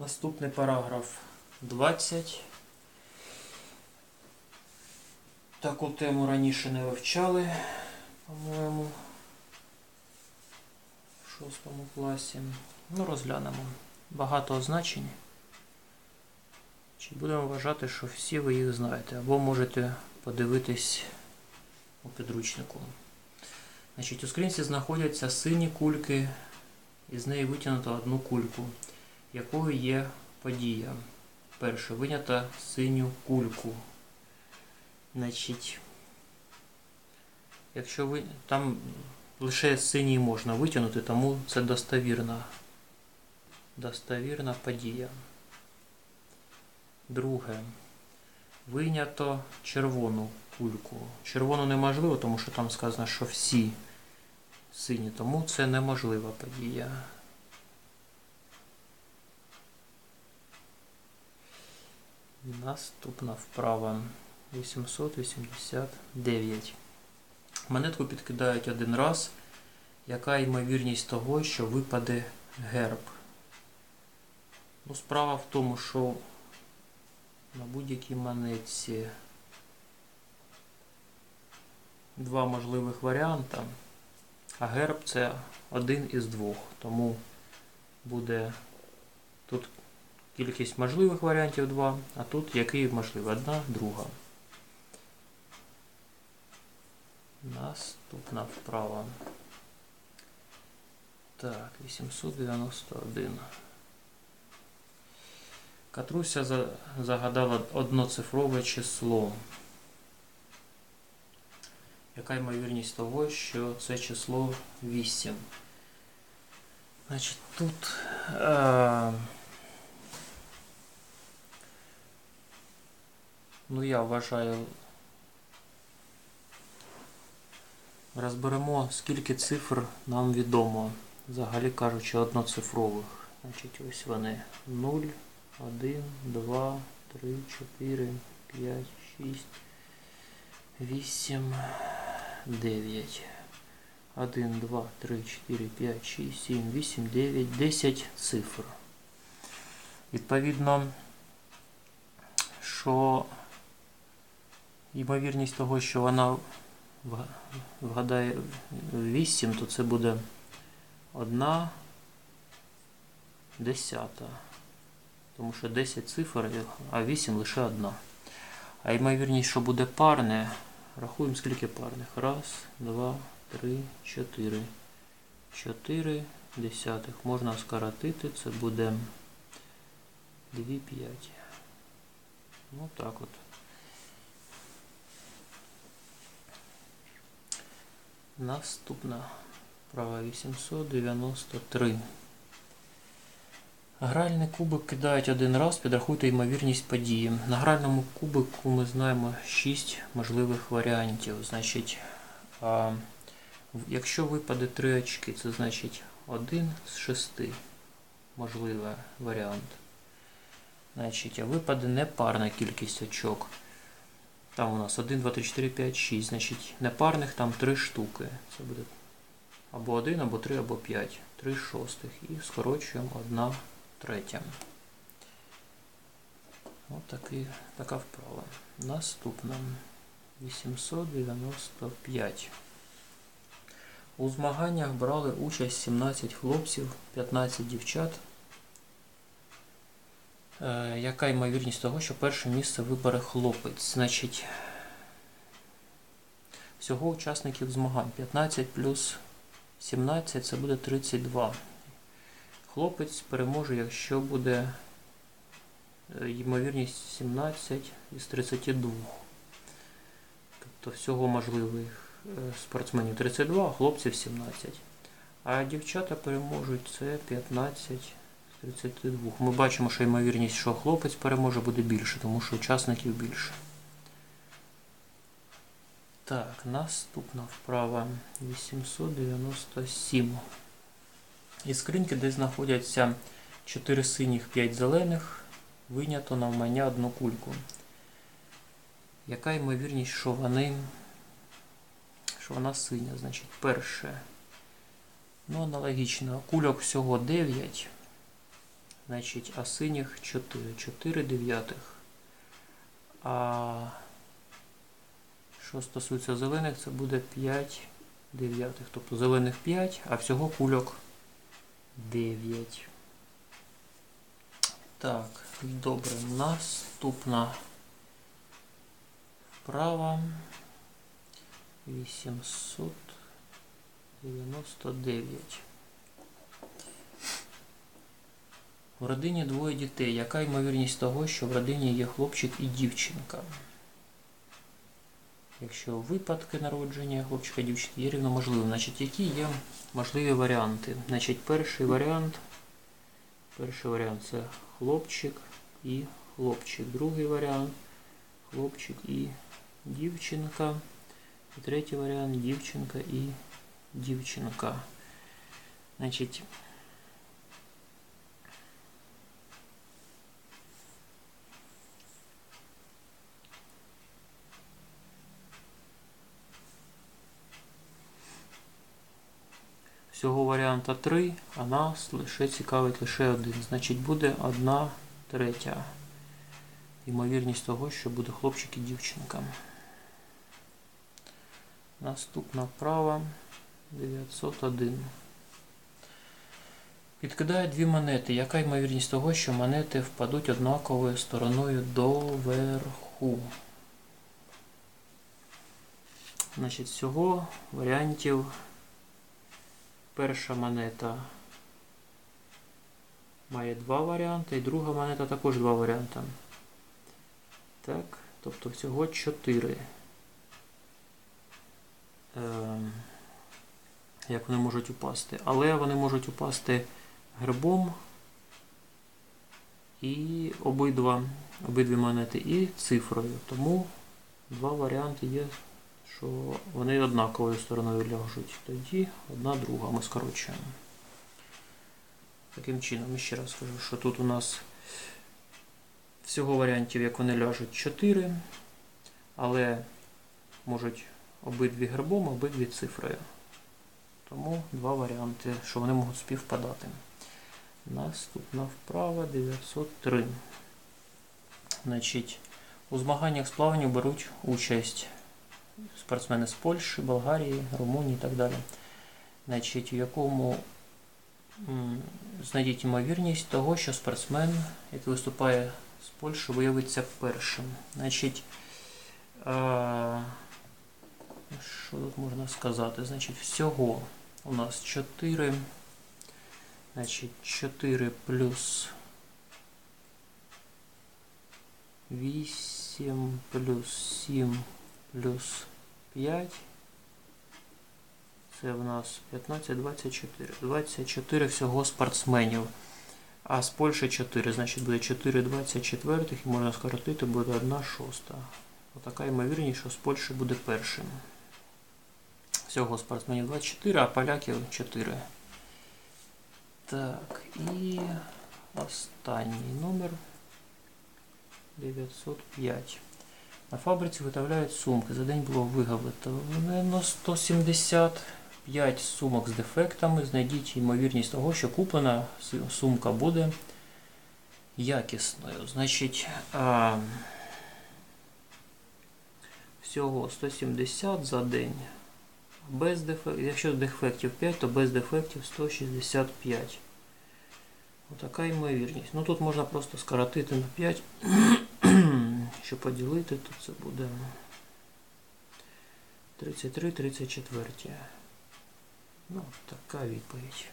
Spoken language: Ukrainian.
Наступний параграф 20. Таку тему раніше не вивчали, по-моєму, в шостому класі. Ну, розглянемо. Багато означень. Чи будемо вважати, що всі ви їх знаєте, або можете подивитись у підручнику. Значить, у скринці знаходяться сині кульки, і з неї витягнуто одну кульку, якою є подія. Перше, винята синю кульку. Значить, якщо ви там лише синій можна витягнути, тому це достовірна, достовірна подія. Друге. Вийнято червону кульку. Червону неможливо, тому що там сказано, що всі сині, тому це неможлива подія. Наступна вправа 889. Монетку підкидають один раз. Яка ймовірність того, що випаде герб? Ну, справа в тому, що на будь-якій монетці два можливих варіанти, а герб це один із двох. Тому буде тут кількість можливих варіантів 2, а тут який можливий? Одна, друга. Наступна вправа. Так, 891. Катруся загадала одноцифрове число. Яка ймовірність того, що це число 8? Значить, тут е, ну я вважаю, розберемо, скільки цифр нам відомо. Взагалі кажучи, одноцифрових. Значить, ось вони 0, 1, 2, 3, 4, 5, 6, 8, 9. 1, 2, 3, 4, 5, 6, 7, 8, 9, 10 цифр. Відповідно, що ймовірність того, що вона вгадає 8, то це буде 1 десята. Тому що 10 цифр, а 8 лише одна. А ймовірність, що буде парне, рахуємо скільки парних. Раз, два, три, чотири. 4 десятих. Можна скоротити, це буде 2 п'яті. Ну так от. Наступна права 893. Гральний кубик кидають один раз, підрахуйте ймовірність події. На гральному кубику ми знаємо 6 можливих варіантів. Значить, якщо випаде 3 очки, це значить 1 з 6 можливий варіант. Значить, а випаде непарна кількість очок. Там у нас 1, 2, 3, 4, 5, 6. Значить, непарних там 3 штуки. Це буде або 1, або 3, або 5. 3 шостих. І скорочуємо 1 третя. Ось така вправа. Наступна. 895. У змаганнях брали участь 17 хлопців, 15 дівчат. Е, яка ймовірність того, що перше місце вибере хлопець? Значить, всього учасників змагань 15 плюс 17 це буде 32. Хлопець переможе, якщо буде е, ймовірність 17 із 32. Тобто всього можливих е, спортсменів 32, а хлопців 17. А дівчата переможуть це 15 з 32. Ми бачимо, що ймовірність, що хлопець переможе, буде більше, тому що учасників більше. Так, наступна вправа 897. Із скриньки, де знаходяться 4 синіх, 5 зелених, вийнято навмання одну кульку. Яка ймовірність, що вони. що вона синя? Значить, перше. Ну, аналогічно. Кульок всього 9. Значить, а синіх 4. 4 дев'ятих. А що стосується зелених, це буде 5 дев'ятих. Тобто зелених 5, а всього кульок 9. Так, добре. Наступна вправа 899. В родині двоє дітей. Яка ймовірність того, що в родині є хлопчик і дівчинка? Якщо випадки народження хлопчика і дівчинки є рівноможливі, значить які є можливі варіанти? Значить, перший варіант, перший варіант це хлопчик і хлопчик. Другий варіант хлопчик і дівчинка. І третій варіант дівчинка і дівчинка. Значить, Всього варіанта 3, а нас лише цікавить лише один. Значить буде 1 третя. Ймовірність того, що буде хлопчик і дівчинка. Наступна вправа 901. Підкидає дві монети. Яка ймовірність того, що монети впадуть однаковою стороною доверху? Значить, всього варіантів перша монета має два варіанти, і друга монета також два варіанти. Так, тобто всього чотири. Ем, як вони можуть упасти. Але вони можуть упасти грибом і обидва, обидві монети і цифрою. Тому два варіанти є, що вони однаковою стороною ляжуть. Тоді одна друга ми скорочуємо. Таким чином, ще раз скажу, що тут у нас всього варіантів, як вони ляжуть, 4, але можуть обидві грибом, обидві цифрою. Тому два варіанти, що вони можуть співпадати. Наступна вправа 903. Значить, у змаганнях з плаванню беруть участь спортсмени з Польщі, Болгарії, Румунії і так далі. Значить, у якому знайдіть ймовірність того, що спортсмен, який виступає з Польщі, виявиться першим. Значить, а, що тут можна сказати? Значить, всього у нас 4. Значить, 4 плюс 8 плюс 7 плюс 5. Це в нас 15, 24. 24 всього спортсменів. А з Польщі 4, значить буде 4 24 і можна скоротити, буде 1 шоста. Отака ймовірність, що з Польщі буде першим. Всього спортсменів 24, а поляків 4. Так, і останній номер 905. На фабриці виготовляють сумки. За день було виготовлено 175 сумок з дефектами. Знайдіть ймовірність того, що куплена сумка буде якісною. Значить, а, всього 170 за день. Без дефектів, якщо дефектів 5, то без дефектів 165. Отака ймовірність. Ну тут можна просто скоротити на 5. Щоб поділити, то це буде 33, 34. Ну, така відповідь.